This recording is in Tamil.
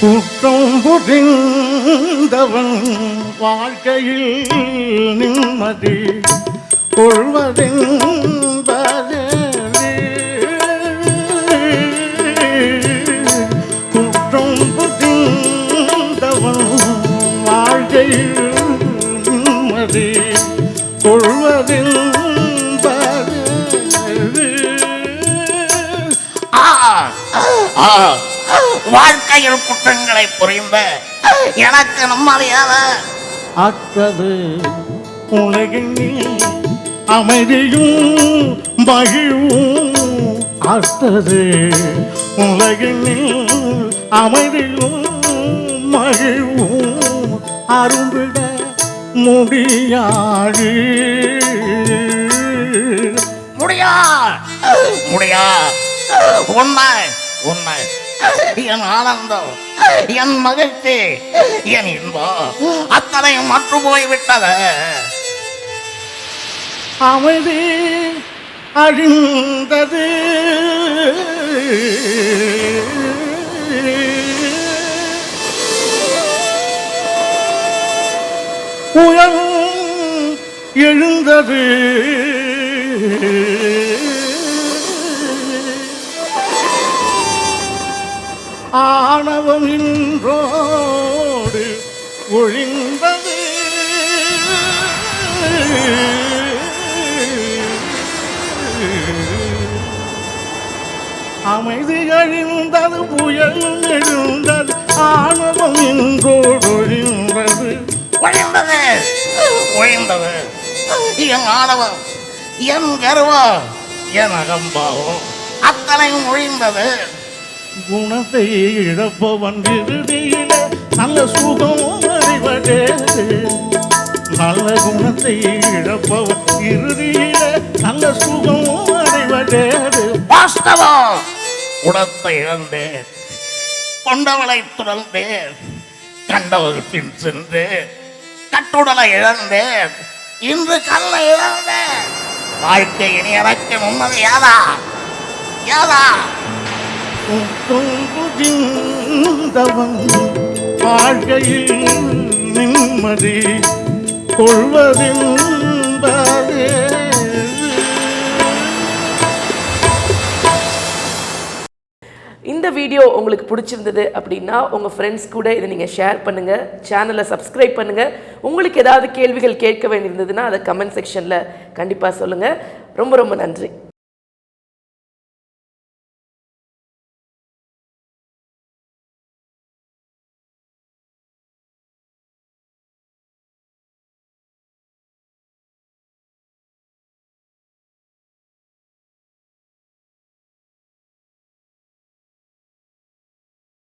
குற்றம் புரிந்தவன் வாழ்க்கையில் நிம்மதி கொள்வதென்பது. குற்றம் புரிந்தவன் வாழ்க்கையில் நிம்மதி கொள்வதென்பது. ஆ, ஆ, வாழ்க்கையில் குற்றங்களை புரிந்த எனக்கு நிம்மதியாக அற்றது உலகில் அமைதியும் மகிழ்வும். அற்றது உலகில் அமைதியும் மகிழ்வும். அரும்பிட முடியாது. முடியா? முடியா. உண்மை. உண்மை என் ஆனந்தம் என் மகிழ்ச்சி என் இன்பம் அத்தனையும் மற்று போய்விட்டது அமைதி அழிந்தது. புயல் எழுந்தது. இன்றோடு ஒழிந்தது. அமைதி அழிந்தது புயல் எழுந்தது ஆணவம் இன்றோடு ஒழிந்தது. ஒழிந்தது. ஒழிந்தது. என் ஆணவம் என் கர்வம் என் அகம்பாவம். அத்தனையும் ஒழிந்தது. குணத்தை இழப்பவன் இறுதியில நல்ல சுகம் அறிவதே. நல்ல குணத்தை இழப்பவன் இறுதியில நல்ல சுகம் அறிவதே. வாஸ்தவம். குணத்தை இழந்தேன். கொண்டவளை துறந்தேன். கண்டவர் பின் சென்றேன். கட்டுடலை இழந்தேன். இன்று கல்லை இழந்தேன். வாழ்க்கை இனி எனக்கு முன்னது யாதா யாதா புரிந்தவன் வாழ்க்கையில் நிம்மதி கொள்வதென்பதே. இந்த வீடியோ உங்களுக்கு பிடிச்சிருந்தது அப்படின்னா உங்கள் ஃப்ரெண்ட்ஸ் கூட இதை நீங்கள் ஷேர் பண்ணுங்கள் சேனலை சப்ஸ்கிரைப் பண்ணுங்கள் உங்களுக்கு ஏதாவது கேள்விகள் கேட்க வேண்டியிருந்ததுன்னா அதை கமெண்ட் செக்ஷனில் கண்டிப்பாக சொல்லுங்கள் ரொம்ப ரொம்ப நன்றி.